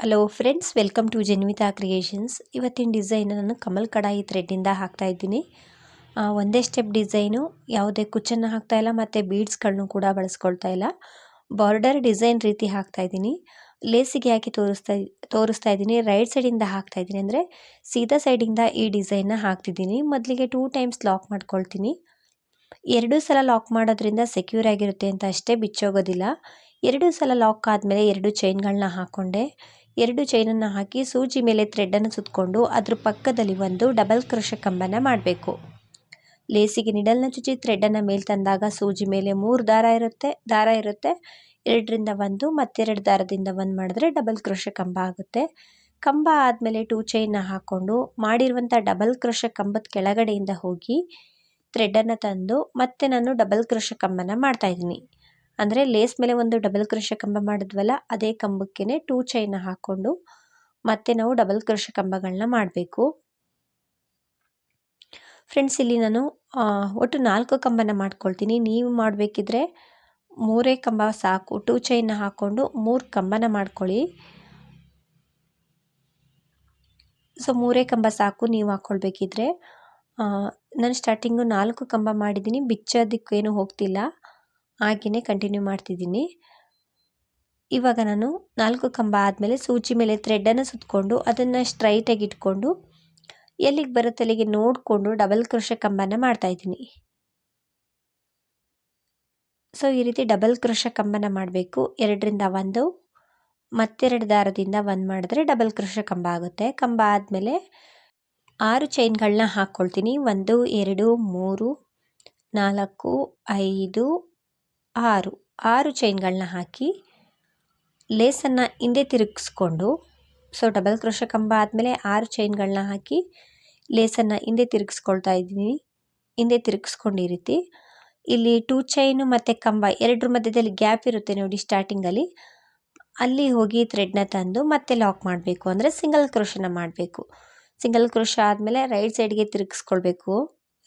Hello friends welcome to Janvitha creations ಇವತ್ತಿನ design ನಾನು ಕಮಲ್ ಕಡಾಯಿ ಥ್ರೆಡ್ಡಿಂದ ಹಾಕ್ತಾ ಇದ್ದೀನಿ. ಒಂದೇ ಸ್ಟೆಪ್ ಡಿಸೈನು ಯಾವುದೇ ಕುಚ್ಚನ್ನು ಹಾಕ್ತಾ ಇಲ್ಲ, ಮತ್ತು ಬೀಡ್ಸ್ಗಳನ್ನು ಕೂಡ ಬಳಸ್ಕೊಳ್ತಾ ಇಲ್ಲ. ಬಾರ್ಡರ್ ಡಿಸೈನ್ ರೀತಿ ಹಾಕ್ತಾ ಇದ್ದೀನಿ. ಲೇಸಿಗೆ ಹಾಕಿ ತೋರಿಸ್ತಾ ತೋರಿಸ್ತಾ ಇದ್ದೀನಿ. ರೈಟ್ ಸೈಡಿಂದ ಹಾಕ್ತಾ ಇದ್ದೀನಿ ಅಂದರೆ ಸೀದಾ ಸೈಡಿಂದ ಈ ಡಿಸೈನ್ನ ಹಾಕ್ತಿದ್ದೀನಿ. ಮೊದಲಿಗೆ ಟೂ ಟೈಮ್ಸ್ ಲಾಕ್ ಮಾಡ್ಕೊಳ್ತೀನಿ. ಎರಡೂ ಸಲ ಲಾಕ್ ಮಾಡೋದ್ರಿಂದ ಸೆಕ್ಯೂರ್ ಆಗಿರುತ್ತೆ ಅಂತ ಅಷ್ಟೇ ಬಿಚ್ಚೋಗೋದಿಲ್ಲ. ಎರಡು ಸಲ ಲಾಕ್ ಆದಮೇಲೆ ಎರಡು ಚೈನ್ಗಳನ್ನ ಹಾಕ್ಕೊಂಡೆ ಎರಡು ಚೈನನ್ನು ಹಾಕಿ ಸೂಜಿ ಮೇಲೆ ಥ್ರೆಡ್ಡನ್ನು ಸುತ್ತಕೊಂಡು ಅದ್ರ ಪಕ್ಕದಲ್ಲಿ ಒಂದು ಡಬಲ್ ಕ್ರೋಶ ಕಂಬನ ಮಾಡಬೇಕು. ಲೇಸಿಗೆ ನಿಡಲ್ನ ಚುಚ್ಚಿ ಥ್ರೆಡ್ಡನ್ನು ಮೇಲೆ ತಂದಾಗ ಸೂಜಿ ಮೇಲೆ ಮೂರು ದಾರ ಇರುತ್ತೆ ದಾರ ಇರುತ್ತೆ. ಎರಡರಿಂದ ಒಂದು ಮತ್ತೆರಡು ದಾರದಿಂದ ಒಂದು ಮಾಡಿದ್ರೆ ಡಬಲ್ ಕ್ರೋಶ ಕಂಬ ಆಗುತ್ತೆ. ಕಂಬ ಆದಮೇಲೆ ಟೂ ಚೈನ್ನ ಹಾಕ್ಕೊಂಡು ಮಾಡಿರುವಂಥ ಡಬಲ್ ಕ್ರೋಶ ಕಂಬದ ಕೆಳಗಡೆಯಿಂದ ಹೋಗಿ ಥ್ರೆಡ್ಡನ್ನು ತಂದು ಮತ್ತೆ ನಾನು ಡಬಲ್ ಕ್ರೋಶ ಕಂಬನ ಮಾಡ್ತಾಯಿದ್ದೀನಿ ಅಂದರೆ ಲೇಸ್ ಮೇಲೆ ಒಂದು ಡಬಲ್ ಕೃಷ ಕಂಬ ಮಾಡಿದ್ವಲ್ಲ, ಅದೇ ಕಂಬಕ್ಕೇ ಟೂ ಚೈನ ಹಾಕ್ಕೊಂಡು ಮತ್ತೆ ನಾವು ಡಬಲ್ ಕ್ರೋಶ ಕಂಬಗಳನ್ನ ಮಾಡಬೇಕು. ಫ್ರೆಂಡ್ಸ್ ಇಲ್ಲಿ ನಾನು ಒಟ್ಟು ನಾಲ್ಕು ಕಂಬನ ಮಾಡ್ಕೊಳ್ತೀನಿ. ನೀವು ಮಾಡಬೇಕಿದ್ರೆ ಮೂರೇ ಕಂಬ ಸಾಕು. ಟೂ ಚೈನ್ನ ಹಾಕ್ಕೊಂಡು ಮೂರು ಕಂಬನ ಮಾಡ್ಕೊಳ್ಳಿ. ಸೊ ಮೂರೇ ಕಂಬ ಸಾಕು ನೀವು ಹಾಕ್ಕೊಳ್ಬೇಕಿದ್ರೆ. ನಾನು ಸ್ಟಾರ್ಟಿಂಗು ನಾಲ್ಕು ಕಂಬ ಮಾಡಿದ್ದೀನಿ. ಬಿಚ್ಚೋದಕ್ಕೇನು ಹೋಗ್ತಿಲ್ಲ. ಹಾಗೆಯೇ ಕಂಟಿನ್ಯೂ ಮಾಡ್ತಿದ್ದೀನಿ. ಇವಾಗ ನಾನು ನಾಲ್ಕು ಕಂಬ ಆದಮೇಲೆ ಸೂಜಿ ಮೇಲೆ ಥ್ರೆಡ್ಡನ್ನು ಸುತ್ತಕೊಂಡು ಅದನ್ನು ಸ್ಟ್ರೈಟಾಗಿ ಇಟ್ಕೊಂಡು ಎಲ್ಲಿಗೆ ಬರುತ್ತೆ ಅಲ್ಲಿಗೆ ನೋಡಿಕೊಂಡು ಡಬಲ್ ಕ್ರೋಶ ಕಂಬನ ಮಾಡ್ತಾಯಿದ್ದೀನಿ ಸೊ ಈ ರೀತಿ ಡಬಲ್ ಕ್ರೋಶ ಕಂಬನ ಮಾಡಬೇಕು. ಎರಡರಿಂದ ಒಂದು, ಮತ್ತೆರಡು ದಾರದಿಂದ ಒಂದು ಮಾಡಿದ್ರೆ ಡಬಲ್ ಕ್ರೋಶ ಕಂಬ ಆಗುತ್ತೆ. ಕಂಬ ಆದಮೇಲೆ ಆರು ಚೈನ್ಗಳನ್ನ ಹಾಕ್ಕೊಳ್ತೀನಿ ಒಂದು, ಎರಡು, ಮೂರು, ನಾಲ್ಕು, ಐದು ಆರು ಆರು ಚೈನ್ಗಳನ್ನ ಹಾಕಿ ಲೇಸನ್ನು ಹಿಂದೆ ತಿರುಗಿಸ್ಕೊಂಡು ಸೊ ಡಬಲ್ ಕ್ರೋಶ ಕಂಬ ಆದಮೇಲೆ ಆರು ಚೈನ್ಗಳನ್ನ ಹಾಕಿ ಲೇಸನ್ನು ಹಿಂದೆ ತಿರುಗಿಸ್ಕೊಳ್ತಾ ಇದ್ದೀನಿ. ಹಿಂದೆ ತಿರುಗಿಸ್ಕೊಂಡು ಈ ರೀತಿ. ಇಲ್ಲಿ ಟೂ ಚೈನು ಮತ್ತು ಕಂಬ ಎರಡರ ಮಧ್ಯದಲ್ಲಿ ಗ್ಯಾಪ್ ಇರುತ್ತೆ ನೋಡಿ ಸ್ಟಾರ್ಟಿಂಗಲ್ಲಿ ಅಲ್ಲಿ. ಹೋಗಿ ಥ್ರೆಡ್ನ ತಂದು ಮತ್ತೆ ಲಾಕ್ ಮಾಡಬೇಕು ಅಂದರೆ ಸಿಂಗಲ್ ಕ್ರೋಶನ ಮಾಡಬೇಕು. ಸಿಂಗಲ್ ಕ್ರೋಶ ಆದಮೇಲೆ ರೈಟ್ ಸೈಡ್ಗೆ ತಿರುಗಿಸ್ಕೊಳ್ಬೇಕು.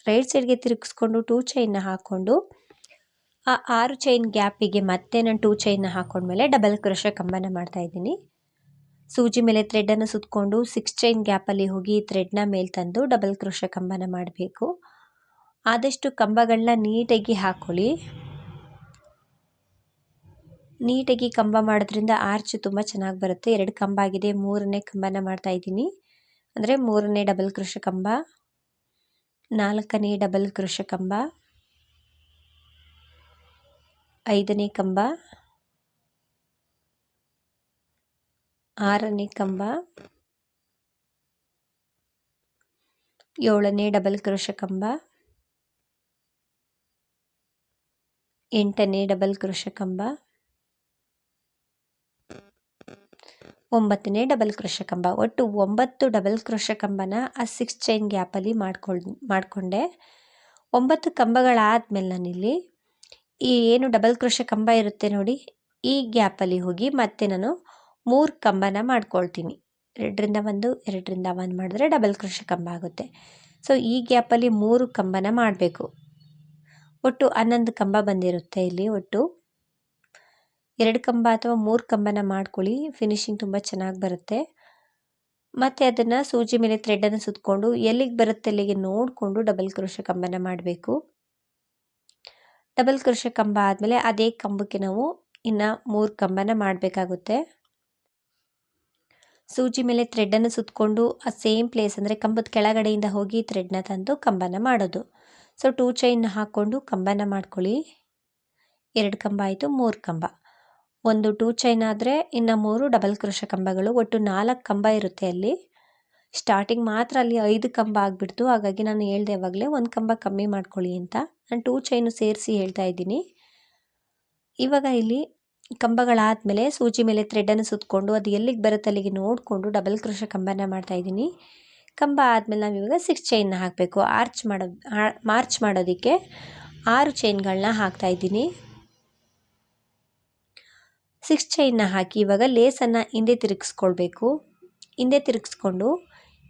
ರೈಟ್ ಸೈಡ್ಗೆ ತಿರುಗಿಸ್ಕೊಂಡು ಟೂ ಚೈನ್ನ ಹಾಕ್ಕೊಂಡು ಆ ಆರು ಚೈನ್ ಗ್ಯಾಪಿಗೆ ಮತ್ತೆ ನಾನು ಟೂ ಚೈನ್ನ ಹಾಕೊಂಡ್ಮೇಲೆ ಡಬಲ್ ಕ್ರೋಶ ಕಂಬನ ಮಾಡ್ತಾ ಇದ್ದೀನಿ. ಸೂಜಿ ಮೇಲೆ ಥ್ರೆಡನ್ನು ಸುತ್ತಕೊಂಡು ಸಿಕ್ಸ್ ಚೈನ್ ಗ್ಯಾಪಲ್ಲಿ ಹೋಗಿ ಥ್ರೆಡ್ನ ಮೇಲೆ ತಂದು ಡಬಲ್ ಕ್ರೋಶ ಕಂಬನ ಮಾಡಬೇಕು. ಆದಷ್ಟು ಕಂಬಗಳನ್ನ ನೀಟಾಗಿ ಹಾಕೊಳ್ಳಿ. ನೀಟಾಗಿ ಕಂಬ ಮಾಡೋದ್ರಿಂದ ಆರ್ಚ್ ತುಂಬ ಚೆನ್ನಾಗಿ ಬರುತ್ತೆ. ಎರಡು ಕಂಬ ಆಗಿದೆ, ಮೂರನೇ ಕಂಬನ ಮಾಡ್ತಾ ಇದ್ದೀನಿ. ಅಂದರೆ ಮೂರನೇ ಡಬಲ್ ಕೃಷ ಕಂಬ, ನಾಲ್ಕನೇ ಡಬಲ್ ಕೃಷ ಕಂಬ. ಐದನೇ ಕಂಬ, ಆರನೇ ಕಂಬ, ಏಳನೇ ಡಬಲ್ ಕ್ರೋಶ ಕಂಬ, ಎಂಟನೇ ಡಬಲ್ ಕ್ರೋಶ ಕಂಬ, ಒಂಬತ್ತನೇ ಡಬಲ್ ಕ್ರೋಶ ಕಂಬ. ಒಟ್ಟು ಒಂಬತ್ತು ಡಬಲ್ ಕ್ರೋಶ ಕಂಬನ ಆ ಸಿಕ್ಸ್ ಚೈನ್ ಗ್ಯಾಪಲ್ಲಿ ಮಾಡ್ಕೊಳ್, ಮಾಡಿಕೊಂಡೆ. ಒಂಬತ್ತು ಕಂಬಗಳಾದಮೇಲೆ ನಾನಿಲ್ಲಿ ಈ ಏನು ಡಬಲ್ ಕ್ರೋಶ ಕಂಬ ಇರುತ್ತೆ ನೋಡಿ, ಈ ಗ್ಯಾಪಲ್ಲಿ ಹೋಗಿ ಮತ್ತೆ ನಾನು ಮೂರು ಕಂಬನ ಮಾಡ್ಕೊಳ್ತೀನಿ. ಎರಡರಿಂದ ಒಂದು ಎರಡರಿಂದ ಒಂದು ಮಾಡಿದ್ರೆ ಡಬಲ್ ಕ್ರೋಶ ಕಂಬ ಆಗುತ್ತೆ. ಸೊ ಈ ಗ್ಯಾಪಲ್ಲಿ ಮೂರು ಕಂಬನ ಮಾಡಬೇಕು. ಒಟ್ಟು ಹನ್ನೊಂದು ಕಂಬ ಬಂದಿರುತ್ತೆ ಇಲ್ಲಿ ಒಟ್ಟು. ಎರಡು ಕಂಬ ಅಥವಾ ಮೂರು ಕಂಬನ ಮಾಡ್ಕೊಳ್ಳಿ ಫಿನಿಶಿಂಗ್ ತುಂಬ ಚೆನ್ನಾಗಿ ಬರುತ್ತೆ. ಮತ್ತು ಅದನ್ನು ಸೂಜಿ ಮೇಲೆ ಥ್ರೆಡನ್ನು ಸುತ್ತಕೊಂಡು ಎಲ್ಲಿಗೆ ಬರುತ್ತೆ ಅಲ್ಲಿಗೆ ನೋಡಿಕೊಂಡು ಡಬಲ್ ಕ್ರೋಶ ಕಂಬನ ಮಾಡಬೇಕು. ಡಬಲ್ ಕ್ರೋಶ ಕಂಬ ಆದಮೇಲೆ ಅದೇ ಕಂಬಕ್ಕೆ ನಾವು ಇನ್ನು ಮೂರು ಕಂಬನ ಮಾಡಬೇಕಾಗುತ್ತೆ. ಸೂಜಿ ಮೇಲೆ ಥ್ರೆಡ್ಡನ್ನು ಸುತ್ತಕೊಂಡು ಆ ಸೇಮ್ ಪ್ಲೇಸ್ ಅಂದರೆ ಕಂಬದ ಕೆಳಗಡೆಯಿಂದ ಹೋಗಿ ಥ್ರೆಡ್ನ ತಂದು ಕಂಬನ ಮಾಡೋದು. ಸೊ ಟೂ ಚೈನ್ ಹಾಕ್ಕೊಂಡು ಕಂಬನ ಮಾಡ್ಕೊಳ್ಳಿ. ಎರಡು ಕಂಬ ಆಯಿತು, ಮೂರು ಕಂಬ. ಒಂದು ಟೂ ಚೈನ್ ಆದರೆ ಇನ್ನು ಮೂರು ಡಬಲ್ ಕ್ರೋಶ ಕಂಬಗಳು, ಒಟ್ಟು ನಾಲ್ಕು ಕಂಬ ಇರುತ್ತೆ ಅಲ್ಲಿ. ಸ್ಟಾರ್ಟಿಂಗ್ ಮಾತ್ರ ಅಲ್ಲಿ ಐದು ಕಂಬ ಆಗಿಬಿಡ್ತು. ಹಾಗಾಗಿ ನಾನು ಹೇಳ್ದೆ ಯಾವಾಗಲೇ ಒಂದು ಕಂಬ ಕಮ್ಮಿ ಮಾಡ್ಕೊಳ್ಳಿ ಅಂತ. ನಾನು ಟೂ ಚೈನು ಸೇರಿಸಿ ಹೇಳ್ತಾ ಇದ್ದೀನಿ. ಇವಾಗ ಇಲ್ಲಿ ಕಂಬಗಳಾದಮೇಲೆ ಸೂಜಿ ಮೇಲೆ ಥ್ರೆಡನ್ನು ಸುತ್ತಕೊಂಡು ಅದು ಎಲ್ಲಿಗೆ ಬರುತ್ತೆ ಅಲ್ಲಿಗೆ ನೋಡಿಕೊಂಡು ಡಬಲ್ ಕ್ರೋಶ ಕಂಬನ ಮಾಡ್ತಾ ಇದ್ದೀನಿ. ಕಂಬ ಆದಮೇಲೆ ನಾವು ಇವಾಗ ಸಿಕ್ಸ್ ಚೈನ್ನ ಹಾಕಬೇಕು. ಆರ್ಚ್ ಮಾಡೋದು ಮಾರ್ಚ್ ಮಾಡೋದಕ್ಕೆ ಆರು ಚೈನ್ಗಳನ್ನ ಹಾಕ್ತಾ ಇದ್ದೀನಿ. ಸಿಕ್ಸ್ ಚೈನ್ನ ಹಾಕಿ ಇವಾಗ ಲೇಸನ್ನು ಹಿಂದೆ ತಿರುಗಿಸ್ಕೊಳ್ಬೇಕು. ಹಿಂದೆ ತಿರುಗಿಸ್ಕೊಂಡು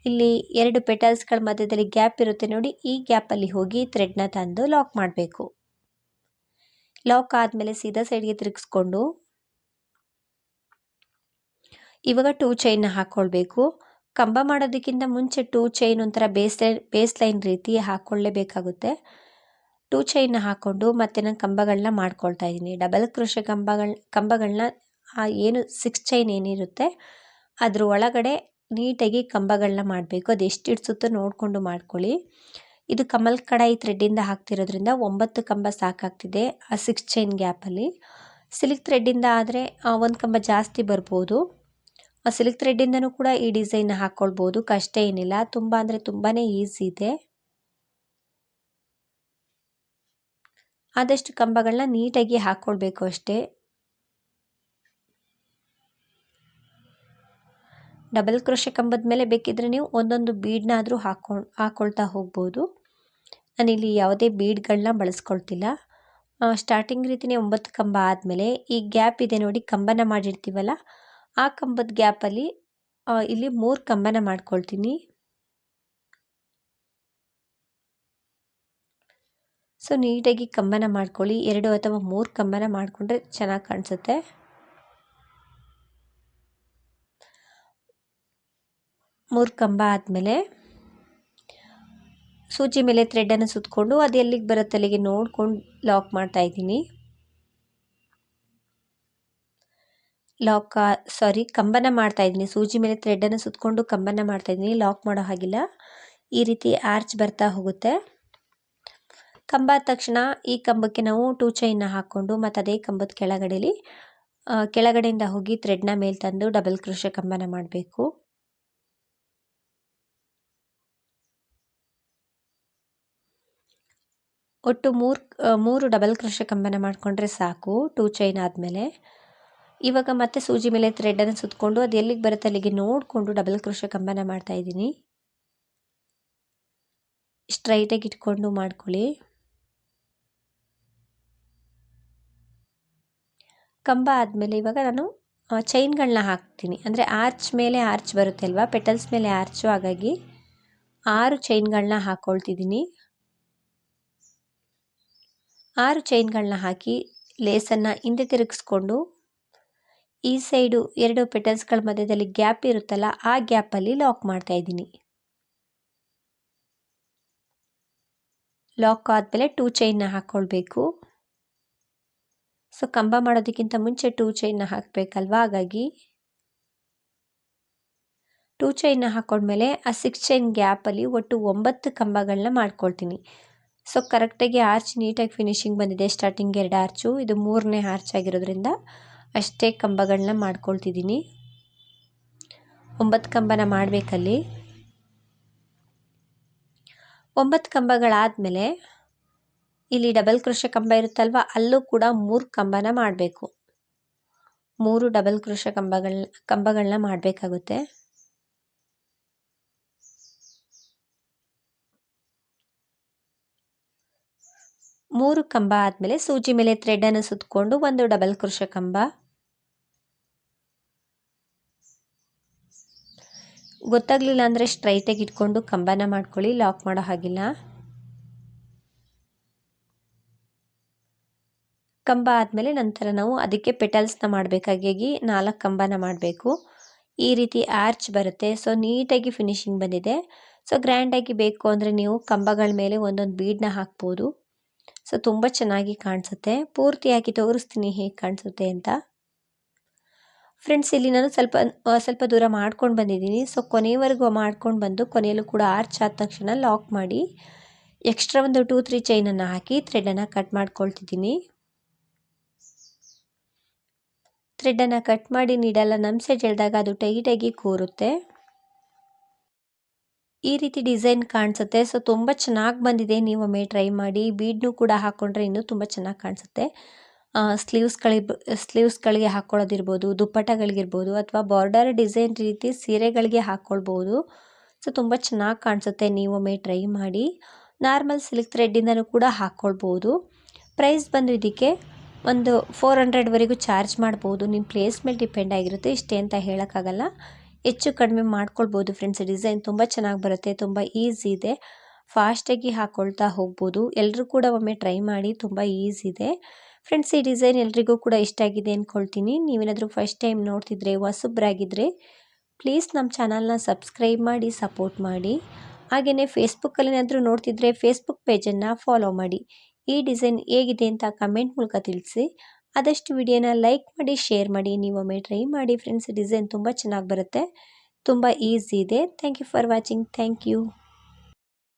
ಇಲ್ಲಿ ಎರಡು ಪೆಟಲ್ಸ್ಗಳ ಮಧ್ಯದಲ್ಲಿ ಗ್ಯಾಪ್ ಇರುತ್ತೆ ನೋಡಿ, ಈ ಗ್ಯಾಪಲ್ಲಿ ಹೋಗಿ ಥ್ರೆಡ್ನ ತಂದು ಲಾಕ್ ಮಾಡಬೇಕು. ಲಾಕ್ ಆದಮೇಲೆ ಸೀದಾ ಸೈಡ್ಗೆ ತಿರುಗಿಸ್ಕೊಂಡು ಇವಾಗ ಟೂ ಚೈನ್ನ ಹಾಕ್ಕೊಳ್ಬೇಕು ಕಂಬ ಮಾಡೋದಕ್ಕಿಂತ ಮುಂಚೆ ಟೂ ಚೈನ್ ಒಂಥರ ಬೇಸ್ ಬೇಸ್ ಲೈನ್ ರೀತಿ ಹಾಕ್ಕೊಳ್ಳೇಬೇಕಾಗುತ್ತೆ ಟೂ ಚೈನ್ನ ಹಾಕ್ಕೊಂಡು ಮತ್ತೆ ನಾನು ಕಂಬಗಳನ್ನ ಮಾಡ್ಕೊಳ್ತಾ ಇದ್ದೀನಿ. ಡಬಲ್ ಕೃಷ ಕಂಬಗಳ ಕಂಬಗಳನ್ನ ಏನು, ಸಿಕ್ಸ್ ಚೈನ್ ಏನಿರುತ್ತೆ, ಅದ್ರ ಒಳಗಡೆ ನೀಟಾಗಿ ಕಂಬಗಳನ್ನ ಮಾಡಬೇಕು. ಅದು ಎಷ್ಟು ಇಡ್ಸುತ್ತೋ ನೋಡಿಕೊಂಡು ಮಾಡ್ಕೊಳ್ಳಿ. ಇದು ಕಮಲ್ ಕಡಾಯಿ ಥ್ರೆಡ್ಡಿಂದ ಹಾಕ್ತಿರೋದ್ರಿಂದ ಒಂಬತ್ತು ಕಂಬ ಸಾಕಾಗ್ತಿದೆ ಆ ಸಿಕ್ಸ್ ಚೈನ್ ಗ್ಯಾಪಲ್ಲಿ ಸಿಲ್ಕ್ ಥ್ರೆಡ್ಡಿಂದ ಆದರೆ ಒಂದು ಕಂಬ ಜಾಸ್ತಿ ಬರ್ಬೋದು. ಆ ಸಿಲ್ಕ್ ಥ್ರೆಡ್ಡಿಂದನೂ ಕೂಡ ಈ ಡಿಸೈನ್ ಹಾಕ್ಕೊಳ್ಬೋದು ಕಷ್ಟ ಏನಿಲ್ಲ. ತುಂಬ ಅಂದರೆ ತುಂಬಾ ಈಸಿ ಇದೆ. ಆದಷ್ಟು ಕಂಬಗಳನ್ನ ನೀಟಾಗಿ ಹಾಕ್ಕೊಳ್ಬೇಕು ಅಷ್ಟೇ. ಡಬಲ್ ಕ್ರೋಶೆ ಕಂಬದ ಮೇಲೆ ಬೇಕಿದ್ರೆ ನೀವು ಒಂದೊಂದು ಬೀಡ್ನಾದರೂ ಹಾಕೊಂಡು ಹಾಕ್ಕೊಳ್ತಾ ಹೋಗ್ಬೋದು. ನಾನಿಲ್ಲಿ ಯಾವುದೇ ಬೀಡ್ಗಳನ್ನ ಬಳಸ್ಕೊಳ್ತಿಲ್ಲ. ಸ್ಟಾರ್ಟಿಂಗ್ ರೀತಿಯೇ ಒಂಬತ್ತು ಕಂಬ ಆದಮೇಲೆ ಈ ಗ್ಯಾಪ್ ಇದೆ ನೋಡಿ, ಕಂಬನ ಮಾಡಿರ್ತೀವಲ್ಲ, ಆ ಕಂಬದ ಗ್ಯಾಪಲ್ಲಿ ಇಲ್ಲಿ ಮೂರು ಕಂಬನ ಮಾಡ್ಕೊಳ್ತೀನಿ. ಸೊ, ನೀಟಾಗಿ ಕಂಬನ ಮಾಡ್ಕೊಳ್ಳಿ. ಎರಡು ಅಥವಾ ಮೂರು ಕಂಬನ ಮಾಡಿಕೊಂಡ್ರೆ ಚೆನ್ನಾಗಿ ಕಾಣಿಸುತ್ತೆ. ಮೂರು ಕಂಬ ಆದಮೇಲೆ ಸೂಜಿ ಮೇಲೆ ಥ್ರೆಡನ್ನು ಸುತ್ತಕೊಂಡು ಅದು ಎಲ್ಲಿಗೆ ಬರುತ್ತೆ ಅಲ್ಲಿಗೆ ನೋಡ್ಕೊಂಡು ಲಾಕ್ ಮಾಡ್ತಾ ಇದ್ದೀನಿ. ಲಾಕ್ ಸಾರಿ ಕಂಬನ ಮಾಡ್ತಾ ಇದ್ದೀನಿ. ಸೂಜಿ ಮೇಲೆ ಥ್ರೆಡನ್ನು ಸುತ್ತಕೊಂಡು ಕಂಬನ ಮಾಡ್ತಾ ಇದ್ದೀನಿ. ಲಾಕ್ ಮಾಡೋ ಹಾಗಿಲ್ಲ. ಈ ರೀತಿ ಆರ್ಚ್ ಬರ್ತಾ ಹೋಗುತ್ತೆ. ಕಂಬ ತಕ್ಷಣ ಈ ಕಂಬಕ್ಕೆ ನಾವು ಟೂ ಚೈನ್ನ ಹಾಕ್ಕೊಂಡು ಮತ್ತು ಅದೇ ಕಂಬದ ಕೆಳಗಡೆಯಲ್ಲಿ ಕೆಳಗಡೆಯಿಂದ ಹೋಗಿ ಥ್ರೆಡ್ನ ಮೇಲೆ ತಂದು ಡಬಲ್ ಕ್ರೋಶ ಕಂಬನ ಮಾಡಬೇಕು. ಒಟ್ಟು ಮೂರು ಮೂರು ಡಬಲ್ ಕ್ರೋಶ ಕಂಬನ ಮಾಡಿಕೊಂಡ್ರೆ ಸಾಕು ಟೂ ಚೈನ್ ಆದಮೇಲೆ. ಇವಾಗ ಮತ್ತೆ ಸೂಜಿ ಮೇಲೆ ಥ್ರೆಡನ್ನು ಸುತ್ತಕೊಂಡು ಅದು ಎಲ್ಲಿಗೆ ಬರುತ್ತೆ ಅಲ್ಲಿಗೆ ನೋಡಿಕೊಂಡು ಡಬಲ್ ಕ್ರೋಶ ಕಂಬನ ಮಾಡ್ತಾ ಇದ್ದೀನಿ. ಸ್ಟ್ರೈಟಾಗಿ ಇಟ್ಕೊಂಡು ಮಾಡ್ಕೊಳ್ಳಿ. ಕಂಬ ಆದಮೇಲೆ ಇವಾಗ ನಾನು ಚೈನ್ಗಳನ್ನ ಹಾಕ್ತೀನಿ. ಅಂದರೆ ಆರ್ಚ್ ಮೇಲೆ ಆರ್ಚ್ ಬರುತ್ತೆ ಅಲ್ವಾ ಪೆಟಲ್ಸ್ ಮೇಲೆ ಆರ್ಚು ಹಾಗಾಗಿ ಆರು ಚೈನ್ಗಳನ್ನ ಹಾಕ್ಕೊಳ್ತಿದ್ದೀನಿ ಆರು ಚೈನ್ಗಳನ್ನ ಹಾಕಿ ಲೇಸನ್ನು ಹಿಂದೆ ತಿರುಗಿಸ್ಕೊಂಡು, ಈ ಸೈಡು ಎರಡು ಪೆಟಲ್ಸ್ಗಳ ಮಧ್ಯದಲ್ಲಿ ಗ್ಯಾಪ್ ಇರುತ್ತಲ್ಲ, ಆ ಗ್ಯಾಪಲ್ಲಿ ಲಾಕ್ ಮಾಡ್ತಾ ಇದ್ದೀನಿ. ಲಾಕ್ ಆದಮೇಲೆ ಟೂ ಚೈನ್ನ ಹಾಕ್ಕೊಳ್ಬೇಕು ಸೊ, ಕಂಬ ಮಾಡೋದಕ್ಕಿಂತ ಮುಂಚೆ ಟೂ ಚೈನ್ನ ಹಾಕಬೇಕಲ್ವಾ? ಹಾಗಾಗಿ ಟೂ ಚೈನ್ನ ಹಾಕ್ಕೊಂಡ್ಮೇಲೆ ಆ ಸಿಕ್ಸ್ ಚೈನ್ ಗ್ಯಾಪಲ್ಲಿ ಒಟ್ಟು ಒಂಬತ್ತು ಕಂಬಗಳನ್ನ ಮಾಡ್ಕೊಳ್ತೀನಿ. ಸೊ ಕರೆಕ್ಟಾಗಿ ಆರ್ಚ್ ನೀಟಾಗಿ ಫಿನಿಶಿಂಗ್ ಬಂದಿದೆ ಸ್ಟಾರ್ಟಿಂಗ್ ಎರಡು ಆರ್ಚು ಇದು ಮೂರನೇ ಆರ್ಚ್ ಆಗಿರೋದ್ರಿಂದ ಅಷ್ಟೇ ಕಂಬಗಳನ್ನ ಮಾಡ್ಕೊಳ್ತಿದ್ದೀನಿ. ಒಂಬತ್ತು ಕಂಬನ ಮಾಡಬೇಕಲ್ಲಿ. ಒಂಬತ್ತು ಕಂಬಗಳಾದಮೇಲೆ ಇಲ್ಲಿ ಡಬಲ್ ಕೃಷ ಕಂಬ ಇರುತ್ತಲ್ವ, ಅಲ್ಲೂ ಕೂಡ ಮೂರು ಕಂಬನ ಮಾಡಬೇಕು. ಮೂರು ಡಬಲ್ ಕೃಷ ಕಂಬಗಳ ಕಂಬಗಳನ್ನ ಮಾಡಬೇಕಾಗುತ್ತೆ. ಮೂರು ಕಂಬ ಆದಮೇಲೆ ಸೂಜಿ ಮೇಲೆ ಥ್ರೆಡನ್ನು ಸುತ್ತಕೊಂಡು ಒಂದು ಡಬಲ್ ಕೃಷ ಕಂಬ. ಗೊತ್ತಾಗಲಿಲ್ಲ ಅಂದರೆ ಸ್ಟ್ರೈಟಾಗಿ ಇಟ್ಕೊಂಡು ಕಂಬನ ಮಾಡ್ಕೊಳ್ಳಿ ಲಾಕ್ ಮಾಡೋ ಹಾಗಿಲ್ಲ. ಕಂಬ ಆದಮೇಲೆ ನಂತರ ನಾವು ಅದಕ್ಕೆ ಪೆಟಲ್ಸ್ನ ಮಾಡಬೇಕಾಗಿ ನಾಲ್ಕು ಕಂಬನ ಮಾಡಬೇಕು. ಈ ರೀತಿ ಆರ್ಚ್ ಬರುತ್ತೆ. ಸೊ ನೀಟಾಗಿ ಫಿನಿಶಿಂಗ್ ಬಂದಿದೆ. ಸೊ ಗ್ರ್ಯಾಂಡಾಗಿ ಬೇಕು ಅಂದರೆ ನೀವು ಕಂಬಗಳ ಮೇಲೆ ಒಂದೊಂದು ಬೀಡನ್ನ ಹಾಕ್ಬೋದು. ಸೊ ತುಂಬ ಚೆನ್ನಾಗಿ ಕಾಣಿಸುತ್ತೆ. ಪೂರ್ತಿಯಾಗಿ ತೋರಿಸ್ತೀನಿ ಹೇಗೆ ಕಾಣಿಸುತ್ತೆ ಅಂತ. ಫ್ರೆಂಡ್ಸ್ ಇಲ್ಲಿ ನಾನು ಸ್ವಲ್ಪ ಸ್ವಲ್ಪ ದೂರ ಮಾಡ್ಕೊಂಡು ಬಂದಿದ್ದೀನಿ. ಸೊ ಕೊನೆವರೆಗೂ ಮಾಡ್ಕೊಂಡು ಬಂದು ಕೊನೆಯಲ್ಲೂ ಕೂಡ ಆರ್ಚ್ ಆದ ತಕ್ಷಣ ಲಾಕ್ ಮಾಡಿ ಎಕ್ಸ್ಟ್ರಾ ಒಂದು ಟೂ ತ್ರೀ ಚೈನನ್ನು ಹಾಕಿ ಥ್ರೆಡನ್ನು ಕಟ್ ಮಾಡ್ಕೊಳ್ತಿದ್ದೀನಿ. ಥ್ರೆಡನ್ನು ಕಟ್ ಮಾಡಿ ನೀಡಲ್ಲ ನಮ್ಮ ಸೈಡ್ ಎಳೆದಾಗ ಅದು ಟೈಟಾಗಿ ಕೂರುತ್ತೆ. ಈ ರೀತಿ ಡಿಸೈನ್ ಕಾಣಿಸುತ್ತೆ. ಸೊ, ತುಂಬ ಚೆನ್ನಾಗಿ ಬಂದಿದೆ. ನೀವು ಒಮ್ಮೆ ಟ್ರೈ ಮಾಡಿ. ಬೀಡ್ನು ಕೂಡ ಹಾಕ್ಕೊಂಡ್ರೆ ಇನ್ನೂ ತುಂಬ ಚೆನ್ನಾಗಿ ಕಾಣಿಸುತ್ತೆ. ಸ್ಲೀವ್ಸ್ಗಳಿಗೆ ಸ್ಲೀವ್ಸ್ಗಳಿಗೆ ಹಾಕ್ಕೊಳ್ಳೋದಿರ್ಬೋದು ದುಪ್ಪಟ್ಟಗಳಿಗಿರ್ಬೋದು ಅಥವಾ ಬಾರ್ಡರ್ ಡಿಸೈನ್ ರೀತಿ ಸೀರೆಗಳಿಗೆ ಹಾಕ್ಕೊಳ್ಬೋದು ಸೊ, ತುಂಬ ಚೆನ್ನಾಗಿ ಕಾಣಿಸುತ್ತೆ. ನೀವು ಒಮ್ಮೆ ಟ್ರೈ ಮಾಡಿ. ನಾರ್ಮಲ್ ಸಿಲ್ಕ್ ಥ್ರೆಡ್ಡಿಂದನೂ ಕೂಡ ಹಾಕ್ಕೊಳ್ಬೋದು ಪ್ರೈಸ್ ಬಂದು ಇದಕ್ಕೆ ಒಂದು ಫೋರ್ ಹಂಡ್ರೆಡ್ವರೆಗೂ ಚಾರ್ಜ್ ಮಾಡ್ಬೋದು. ನಿಮ್ಮ ಪ್ಲೇಸ್ ಮೇಲೆ ಡಿಪೆಂಡ್ ಆಗಿರುತ್ತೆ. ಇಷ್ಟೇ ಅಂತ ಹೇಳೋಕ್ಕಾಗಲ್ಲ. ಹೆಚ್ಚು ಕಡಿಮೆ ಮಾಡ್ಕೊಳ್ಬೋದು ಫ್ರೆಂಡ್ಸ್ ಡಿಸೈನ್ ತುಂಬ ಚೆನ್ನಾಗಿ ಬರುತ್ತೆ, ತುಂಬ ಈಸಿ ಇದೆ. ಫಾಸ್ಟಾಗಿ ಹಾಕ್ಕೊಳ್ತಾ ಹೋಗ್ಬೋದು. ಎಲ್ಲರೂ ಕೂಡ ಒಮ್ಮೆ ಟ್ರೈ ಮಾಡಿ ತುಂಬ ಈಸಿ ಇದೆ. ಫ್ರೆಂಡ್ಸ್ ಈ ಡಿಸೈನ್ ಎಲ್ರಿಗೂ ಕೂಡ ಇಷ್ಟ ಆಗಿದೆ ಅಂದ್ಕೊಳ್ತೀನಿ ನೀವೇನಾದರೂ ಫಸ್ಟ್ ಟೈಮ್ ನೋಡ್ತಿದ್ರೆ ಹೊಸಬ್ರಾಗಿದ್ದರೆ ಪ್ಲೀಸ್ ನಮ್ಮ ಚಾನಲ್ನ ಸಬ್ಸ್ಕ್ರೈಬ್ ಮಾಡಿ ಸಪೋರ್ಟ್ ಮಾಡಿ. ಹಾಗೆಯೇ ಫೇಸ್ಬುಕ್ಕಲ್ಲಿ ಏನಾದರೂ ನೋಡ್ತಿದ್ರೆ ಫೇಸ್ಬುಕ್ ಪೇಜನ್ನು ಫಾಲೋ ಮಾಡಿ. ಈ ಡಿಸೈನ್ ಹೇಗಿದೆ ಅಂತ ಕಮೆಂಟ್ ಮೂಲಕ ತಿಳಿಸಿ. ಆದಷ್ಟು ವಿಡಿಯೋನ ಲೈಕ್ ಮಾಡಿ, ಶೇರ್ ಮಾಡಿ ನೀವೊಮ್ಮೆ ಟ್ರೈ ಮಾಡಿ. ಫ್ರೆಂಡ್ಸ್ ಡಿಸೈನ್ ತುಂಬ ಚೆನ್ನಾಗಿ ಬರುತ್ತೆ. ತುಂಬ ಈಸಿ ಇದೆ. Thank you for watching thank you